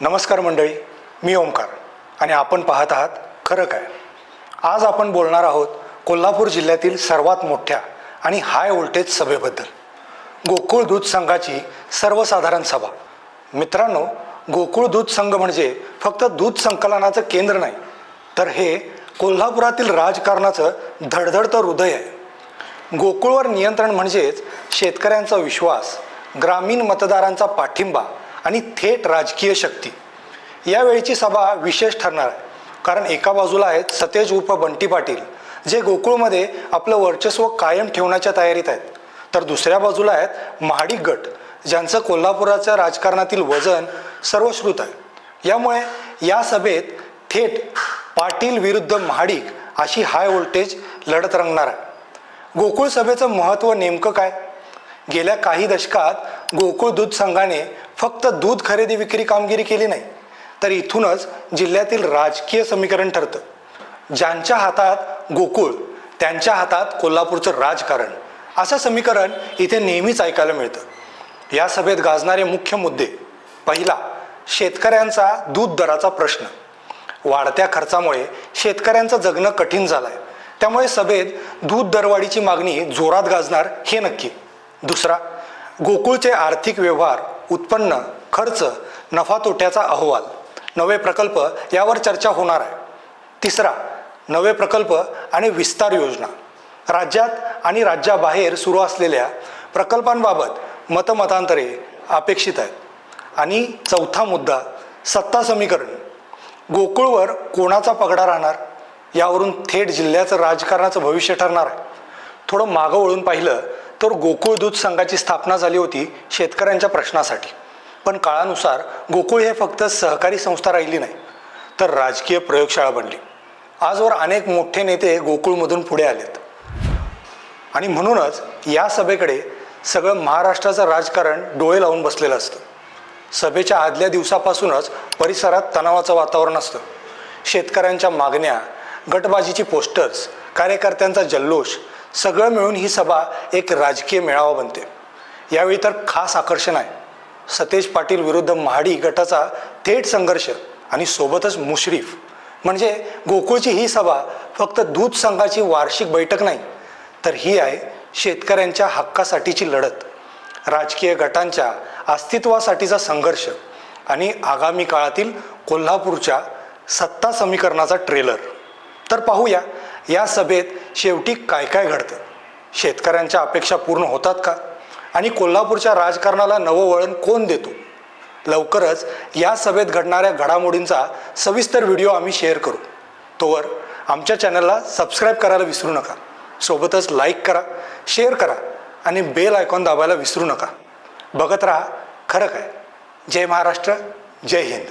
नमस्कार मंडळी मी ओमकार आणि आपण पाहत आहात खरं काय. आज आपण बोलणार आहोत कोल्हापूर जिल्ह्यातील सर्वात मोठ्या आणि हाय व्होल्टेज सभेबद्दल. गोकुळ दूध संघाची सर्वसाधारण सभा. मित्रांनो गोकुळ दूध संघ म्हणजे फक्त दूध संकलनाचं केंद्र नाही तर हे कोल्हापुरातील राजकारणाचं धडधडतं हृदय आहे. गोकुळवर नियंत्रण म्हणजेच शेतकऱ्यांचा विश्वास ग्रामीण मतदारांचा पाठिंबा आणि थेट राजकीय शक्ती. यावेळीची सभा विशेष ठरणार आहे. कारण एका बाजूला आहेत सतेज उर्फ बंटी पाटील जे गोकुळमध्ये आपलं वर्चस्व कायम ठेवण्याच्या तयारीत आहेत. तर दुसऱ्या बाजूला आहेत महाडिक गट ज्यांचं कोल्हापुराच्या राजकारणातील वजन सर्वश्रुत आहे. यामुळे या सभेत थेट पाटील विरुद्ध महाडिक अशी हाय व्होल्टेज लढत रंगणार आहे. गोकुळ सभेचं महत्त्व नेमकं काय? गेल्या काही दशकात गोकुळ दूध संघाने फक्त दूध खरेदी विक्री कामगिरी केली नाही तर इथूनच जिल्ह्यातील राजकीय समीकरण ठरतं. ज्यांच्या हातात गोकुळ त्यांच्या हातात कोल्हापूरचं राजकारण असं समीकरण इथे नेहमीच ऐकायला मिळतं. या सभेत गाजणारे मुख्य मुद्दे. पहिला शेतकऱ्यांचा दूध दराचा प्रश्न. वाढत्या खर्चामुळे शेतकऱ्यांचं जगणं कठीण झालं आहे त्यामुळे सभेत दूध दरवाढीची मागणी जोरात गाजणार हे नक्की. दुसरा गोकुळचे आर्थिक व्यवहार उत्पन्न खर्च नफा तोट्याचा अहवाल. नवे प्रकल्प यावर चर्चा होणार आहे. तिसरा नवे प्रकल्प आणि विस्तार योजना. राज्यात आणि राज्याबाहेर सुरू असलेल्या प्रकल्पांबाबत मतमतांतरे अपेक्षित आहेत. आणि चौथा मुद्दा सत्ता समीकरण. गोकुळवर कोणाचा पगडा राहणार? यावरून थेट जिल्ह्याचं राजकारणाचं भविष्य ठरणार आहे. थोडं मागं वळून पाहिलं तर गोकुळ दूध संघाची स्थापना झाली होती शेतकऱ्यांच्या प्रश्नासाठी. पण काळानुसार गोकुळ हे फक्त सहकारी संस्था राहिली नाही तर राजकीय प्रयोगशाळा बनली. आजवर अनेक मोठे नेते गोकुळमधून पुढे आलेत. आणि म्हणूनच या सभेकडे सगळं महाराष्ट्राचं राजकारण डोळे लावून बसलेलं असतं. सभेच्या आदल्या दिवसापासूनच परिसरात तणावाचं वातावरण असतं. शेतकऱ्यांच्या मागण्या गटबाजीची पोस्टर्स कार्यकर्त्यांचा जल्लोष सगळं मिळून ही सभा एक राजकीय मेळावा बनते. यावेळी तर खास आकर्षण आहे. सतेज पाटील विरुद्ध महाडी गटाचा थेट संघर्ष आणि सोबतच मुश्रीफ. म्हणजे गोकुळची ही सभा फक्त दूध संघाची वार्षिक बैठक नाही तर ही आहे शेतकऱ्यांच्या हक्कासाठीची लढत. राजकीय गटांच्या अस्तित्वासाठीचा संघर्ष आणि आगामी काळातील कोल्हापूरच्या सत्ता समीकरणाचा ट्रेलर तर पाहूया या सभेत शेवटी काय काय घडतं? शेतकऱ्यांच्या अपेक्षा पूर्ण होतात का? आणि कोल्हापूरच्या राजकारणाला नवं वळण कोण देतो? लवकरच या सभेत घडणाऱ्या घडामोडींचा सविस्तर व्हिडिओ आम्ही शेअर करू. तोवर आमच्या चॅनलला सबस्क्राईब करायला विसरू नका. सोबतच लाईक करा शेअर करा आणि बेल आयकॉन दाबायला विसरू नका. बघत राहा खरं काय? जय महाराष्ट्र जय हिंद.